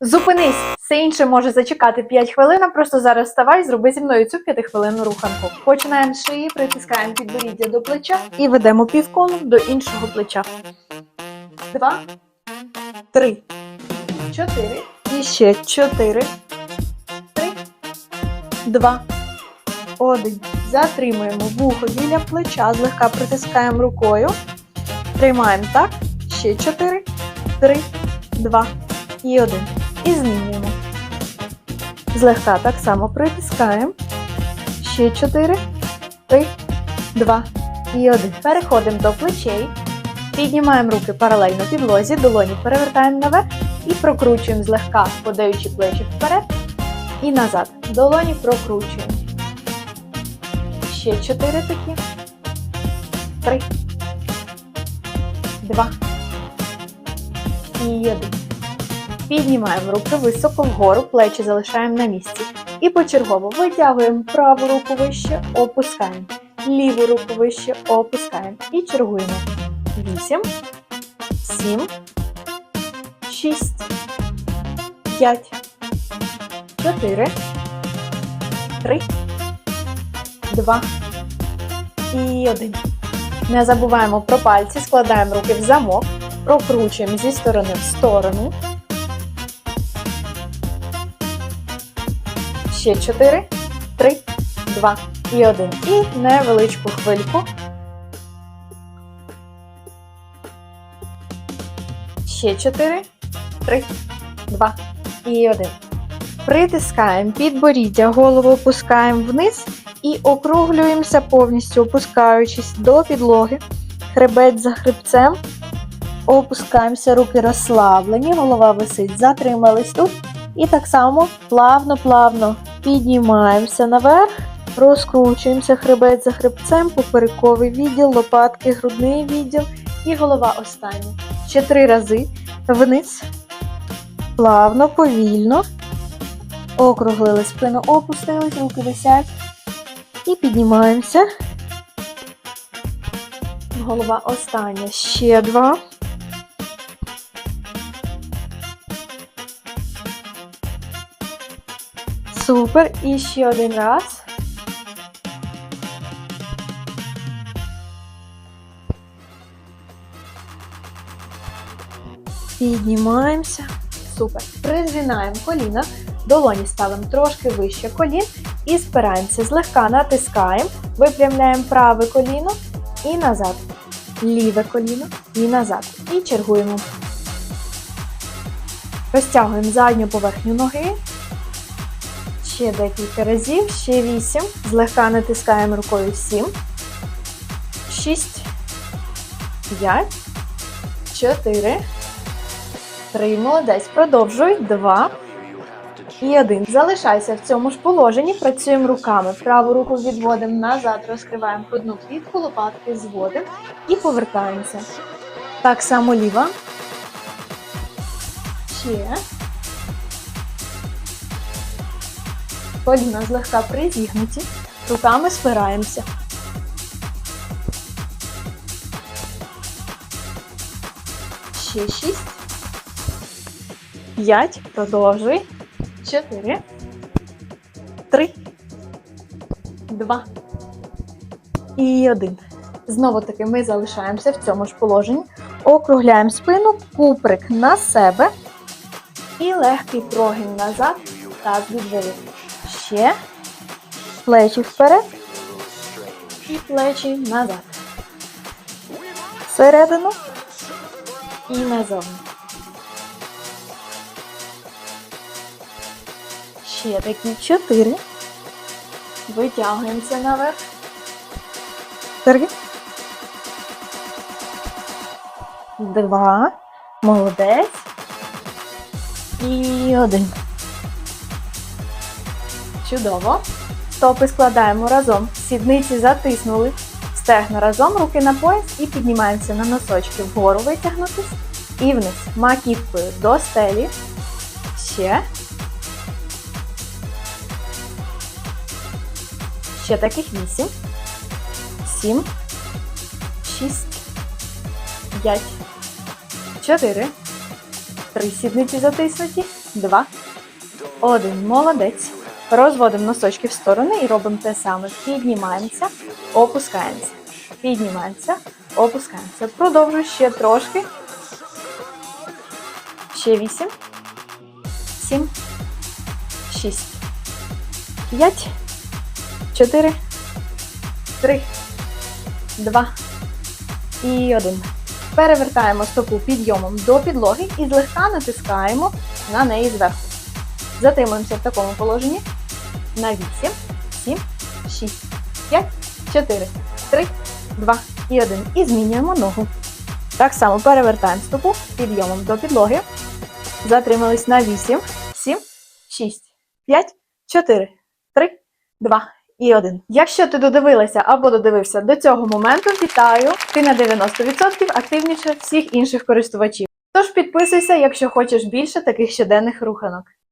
Зупинись! Все інше може зачекати 5 хвилин, просто зараз вставай зроби зі мною цю 5-хвилинну руханку. Починаємо з шиї, притискаємо підборіддя до плеча і ведемо півколу до іншого плеча. Два, три, чотири. І ще чотири. Три, два, один. Затримуємо вухо біля плеча, злегка притискаємо рукою. Тримаємо так. Ще чотири, три, два і один. І змінюємо. Злегка так само притискаємо. Ще 4, 3, 2 і 1. Переходимо до плечей. Піднімаємо руки паралельно підлозі, долоні перевертаємо наверх і прокручуємо злегка, подаючи плечі вперед і назад. Долоні прокручуємо. Ще 4 такі. 3, 2 і 1. Піднімаємо руки високо вгору, плечі залишаємо на місці. І почергово витягуємо праву руку вище, опускаємо. Ліву руку вище, опускаємо. І чергуємо. 8, 7, 6, 5, 4, 3, 2 і 1. Не забуваємо про пальці, складаємо руки в замок, прокручуємо зі сторони в сторону. Ще 4, 3, 2 і 1. І невеличку хвильку. Ще 4, 3, 2 і 1. Притискаємо підборіддя, голову опускаємо вниз і округлюємося повністю, опускаючись до підлоги. Хребець за хребцем. Опускаємося, руки розслаблені, голова висить, затримались тут. І так само плавно-плавно піднімаємося наверх, розкручуємося хребець за хребцем, поперековий відділ, лопатки, грудний відділ і голова остання. Ще три рази вниз. Плавно, повільно. Округлили спину, опустились, руки висять. І піднімаємося. Голова остання. Ще два. Супер. І ще один раз. Піднімаємося. Супер. Призгинаємо коліна. Долоні ставимо трошки вище колін і спираємося. Злегка натискаємо, випрямляємо праве коліно і назад. Ліве коліно і назад. І чергуємо. Розтягуємо задню поверхню ноги. Ще декілька разів, ще 8. Злегка натискаємо рукою 7, 6, 5, 4, 3. Молодець. Продовжуй. 2 і 1. Залишайся в цьому ж положенні. Працюємо руками. Праву руку відводимо назад, розкриваємо одну клітку, лопатки зводимо і повертаємося. Так само ліва. Ще. Коліна злегка призігнуті. Руками спираємося. Ще шість. П'ять. Продовжуй. Чотири. Три. Два. І один. Знову таки ми залишаємося в цьому ж положенні. Округляємо спину, куприк на себе. І легкий прогін назад. Таз від живіт. Ще. Плечі вперед. І плечі назад. Всередину. І назовні. Ще такі чотири. Витягуємося наверх. Три. Два. Молодець. І один. Чудово. Стопи складаємо разом. Сідниці затиснули. Стегна разом, руки на пояс і піднімаємося на носочки вгору витягнутись і вниз. Маківкою до стелі. Ще. Ще таких 8, 7, 6, 5, 4, 3 сідниці затиснуті, два, один. Молодець. Розводимо носочки в сторони і робимо те саме. Піднімаємося, опускаємося. Піднімаємося, опускаємося. Продовжуй ще трошки. Ще вісім, сім, шість, п'ять, чотири, три, два і один. Перевертаємо стопу підйомом до підлоги і злегка натискаємо на неї зверху. Затримуємося в такому положенні на 8, 7, 6, 5, 4, 3, 2 і 1. І змінюємо ногу. Так само перевертаємо стопу підйомом до підлоги. Затримались на 8, 7, 6, 5, 4, 3, 2 і 1. Якщо ти додивилася або додивився до цього моменту, вітаю! Ти на 90% активніше всіх інших користувачів. Тож підписуйся, якщо хочеш більше таких щоденних руханок.